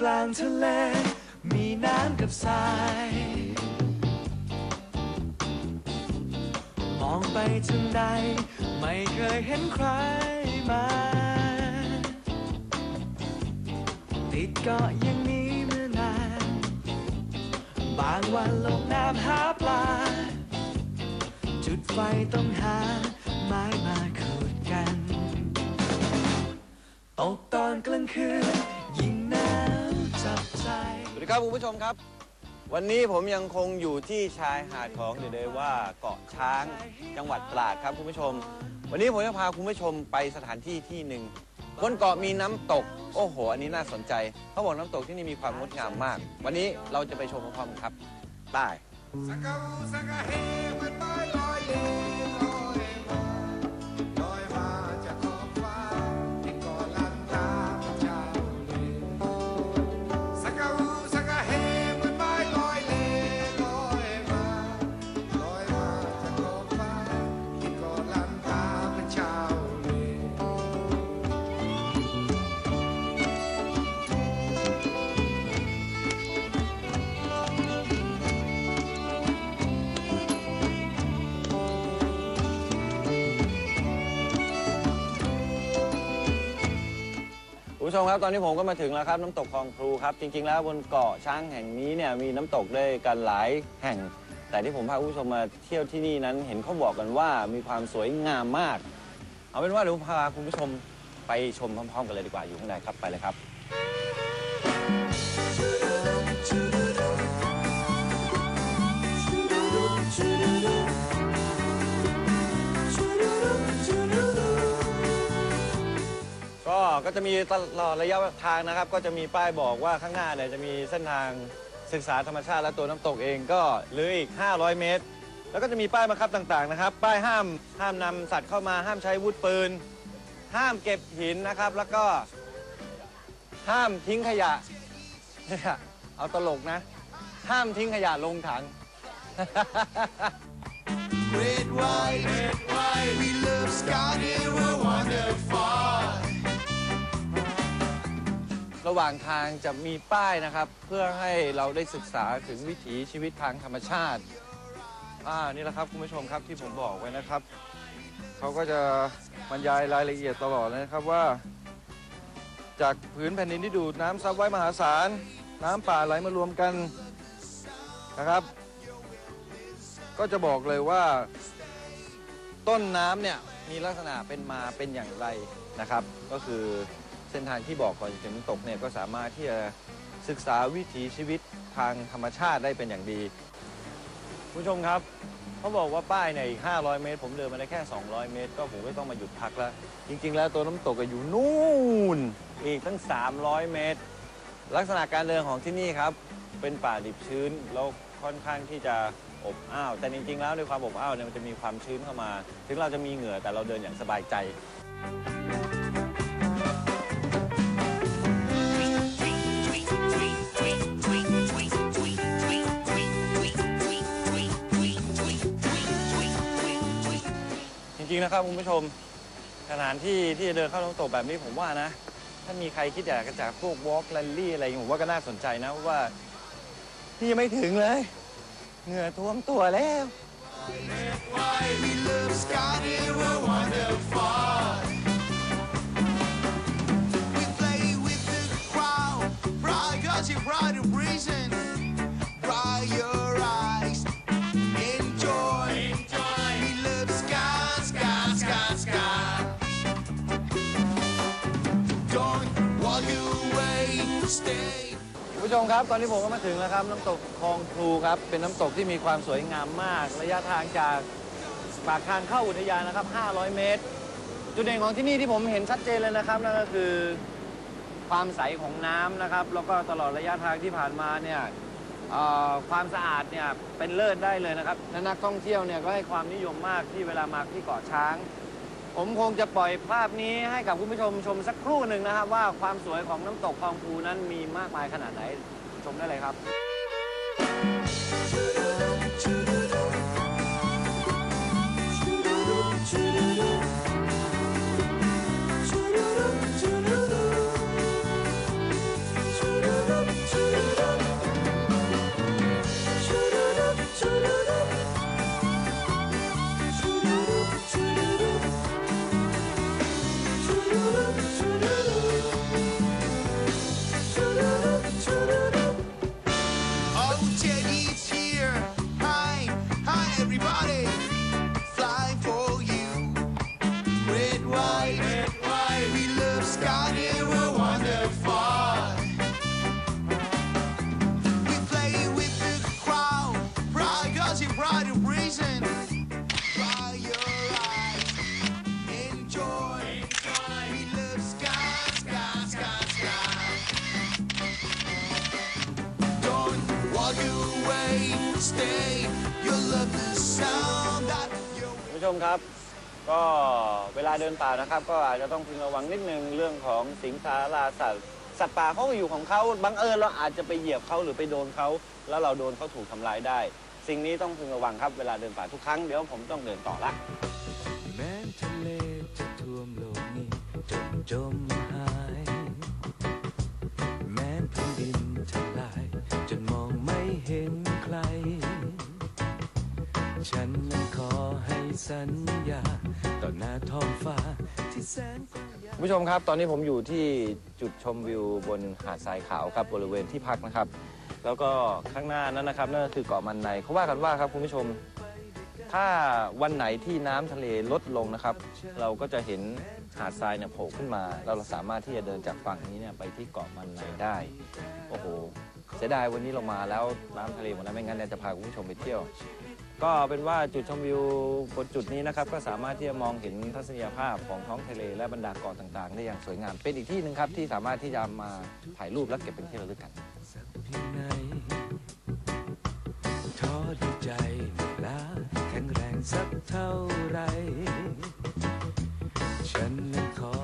กลางทะเล มีน้ำกับทราย มองไปทางใด ไม่เคยเห็นใครมา ติดเกาะอย่างนี้มานาน บางวันลงน้ำหาปลา จุดไฟต้องหา ไม้มาขูดกัน ตกตอนกลางคืน ดีครับคุณผู้ชมครับ วันนี้ผมยังคงอยู่ที่ชายหาดของเดเดว่าเกาะช้างจังหวัดตราดครับคุณผู้ชม วันนี้ผมจะพาคุณผู้ชมไปสถานที่ที่หนึ่งบนเกาะมีน้ำตก โอ้โห อันนี้น่าสนใจ เขาบอกน้ำตกที่นี่มีความงดงามมาก วันนี้เราจะไปชมพร้อมๆครับ ได้ ผู้ชมครับตอนนี้ผมก็มาถึงแล้วครับน้ำตกคลองพลูครับ จริง ๆ แล้วบนเกาะช้างแห่งนี้เนี่ยมีน้ำตกด้วยกันหลายแห่ง แต่ที่ผมพาคุณผู้ชมมาเที่ยวที่นี่นั้น เห็นเขาบอกกันว่ามีความสวยงามมาก เอาเป็นว่าเดี๋ยวพาคุณผู้ชมไปชมพร้อม ๆ กันเลยดีกว่าอยู่ข้างในครับไปเลยครับ ก็ก็จะมีตลอดระยะทางนะครับ ก็จะมีป้ายบอกว่าข้างหน้าเนี่ยจะมีเส้นทางศึกษาธรรมชาติและตัวน้ำตกเองก็เหลืออีก 500 เมตร แล้วก็จะมีป้ายบังคับต่างๆนะครับ ป้ายห้ามห้ามนำสัตว์เข้ามาห้ามใช้วุธปืน ห้ามเก็บหินนะครับ แล้วก็ห้ามทิ้งขยะเนี่ยเอาตลกนะ ห้ามทิ้งขยะลงถัง Red, white, red, white. ระหว่างทางจะมีป้ายนะครับ เพื่อให้เราได้ศึกษาถึงวิถีชีวิตทางธรรมชาติ อ่านี่แหละครับคุณผู้ชมครับที่ผมบอกไว้นะครับเขาก็จะบรรยายรายละเอียดตลอดเลยนะครับว่า จากผืนแผ่นดินที่ดูดน้ำซับไว้มหาศาล น้ำป่าไหลมารวมกันนะครับ ก็จะบอกเลยว่า ต้นน้ำเนี่ยมีลักษณะเป็นมาเป็นอย่างไรนะครับ ก็คือ เส้นทางที่บอกก่อนจะถึงน้ำตกเนี่ยก็สามารถที่จะศึกษาวิถีชีวิตทางธรรมชาติได้เป็นอย่างดีคุณผู้ชมครับเขาบอกว่าป้ายเนี่ยอีก 500 เมตร ผมเดินมาได้แค่ 200 เมตร ก็ผมก็ต้องมาหยุดพักแล้ว จริง ๆ แล้วตัวน้ำตกก็อยู่นู่นอีกตั้ง 300 เมตร ลักษณะการเดินของที่นี่ครับ เป็นป่าดิบชื้นแล้วค่อนข้างที่จะอบอ้าว แต่จริง ๆ แล้วในความอบอ้าวเนี่ยมันจะมีความชื้นเข้ามา ถึงเราจะมีเหงื่อแต่เราเดินอย่างสบายใจ นะครับคุณผู้ชมสถานที่ที่จะเดินเข้าน้ำตกแบบนี้ผมว่านะ ถ้ามีใครคิดอยากจะจากพวกวอล์กแรลลี่อะไรอย่างเงี้ยผมว่าก็น่าสนใจนะเพราะว่าพี่ยังไม่ถึงเลย เหงื่อท่วมตัวแล้ว We play with the crowd, bright cause you bright a reason. คุณผู้ชมครับ ตอนนี้ผมก็มาถึงแล้วครับ น้ำตกคลองพลูครับ เป็นน้ำตกที่มีความสวยงามมาก ระยะทางจากปากทางเข้าอุทยานนะครับ 500 เมตร จุดเด่นของที่นี่ที่ผมเห็นชัดเจนเลยนะครับนั่นก็คือความใสของน้ำนะครับ แล้วก็ตลอดระยะทางที่ผ่านมาเนี่ยความสะอาดเนี่ยเป็นเลิศได้เลยนะครับและนักท่องเที่ยวเนี่ยก็ให้ความนิยมมากที่เวลามาที่เกาะช้าง ผมคงจะปล่อยภาพนี้ให้กับคุณผู้ชมชมสักครู่หนึ่งนะครับ ว่าความสวยของน้ำตกคลองภูนั้นมีมากมายขนาดไหน ชมได้เลยครับ คุณผู้ชมครับ ก็เวลาเดินป่านะครับ ก็อาจจะต้องพึงระวังนิดนึงเรื่องของสิงสาราสัตว์สัตว์ป่าเขาอยู่ของเขาบังเอิญเราอาจจะไปเหยียบเขาหรือไปโดนเขาแล้วเราโดนเขาถูกทำร้ายได้ สิ่งนี้ต้องพึงระวังครับเวลาเดินป่าทุกครั้งเดี๋ยวผมต้องเดินต่อละแม้ทะเลจะท่วมโลกนี้จนจมหาย แม้แผ่นดินทลายจนมองไม่เห็นใคร ฉันนั้นขอให้สัญญาต่อหน้าท้องฟ้าที่แสนกว้างใหญ่ คุณผู้ชมครับ ตอนนี้ผมอยู่ที่จุดชมวิวบนหาดทรายขาวครับบริเวณที่พักนะครับ แล้วก็ข้างหน้านั้นนะครับนั่นก็คือเกาะมันในเขาว่ากันว่าครับคุณผู้ชม ถ้าวันไหนที่น้ำทะเลลดลงนะครับ เราก็จะเห็นหาดทรายเนี่ยโผล่ขึ้นมาเราสามารถที่จะเดินจากฝั่งนี้เนี่ยไปที่เกาะมันในได้โอ้โหเสียดายวันนี้เรามาแล้วน้ำทะเลหมดแล้วไม่งั้นเนี่ยจะพาคุณผู้ชมไปเที่ยว ก็เอาเป็นว่าจุดชมวิวบนจุดนี้นะครับก็สามารถที่จะมองเห็นทัศนียภาพของท้องทะเลและบรรดาเกาะต่างๆ ได้อย่างสวยงามเป็นอีกที่หนึ่งครับที่สามารถที่จะมาถ่ายรูปและเก็บเป็นที่ระลึกกัน สักเพียงไหนท้อดีใจล้าแข็งแรงสักเท่าไร ฉันนั้นขอ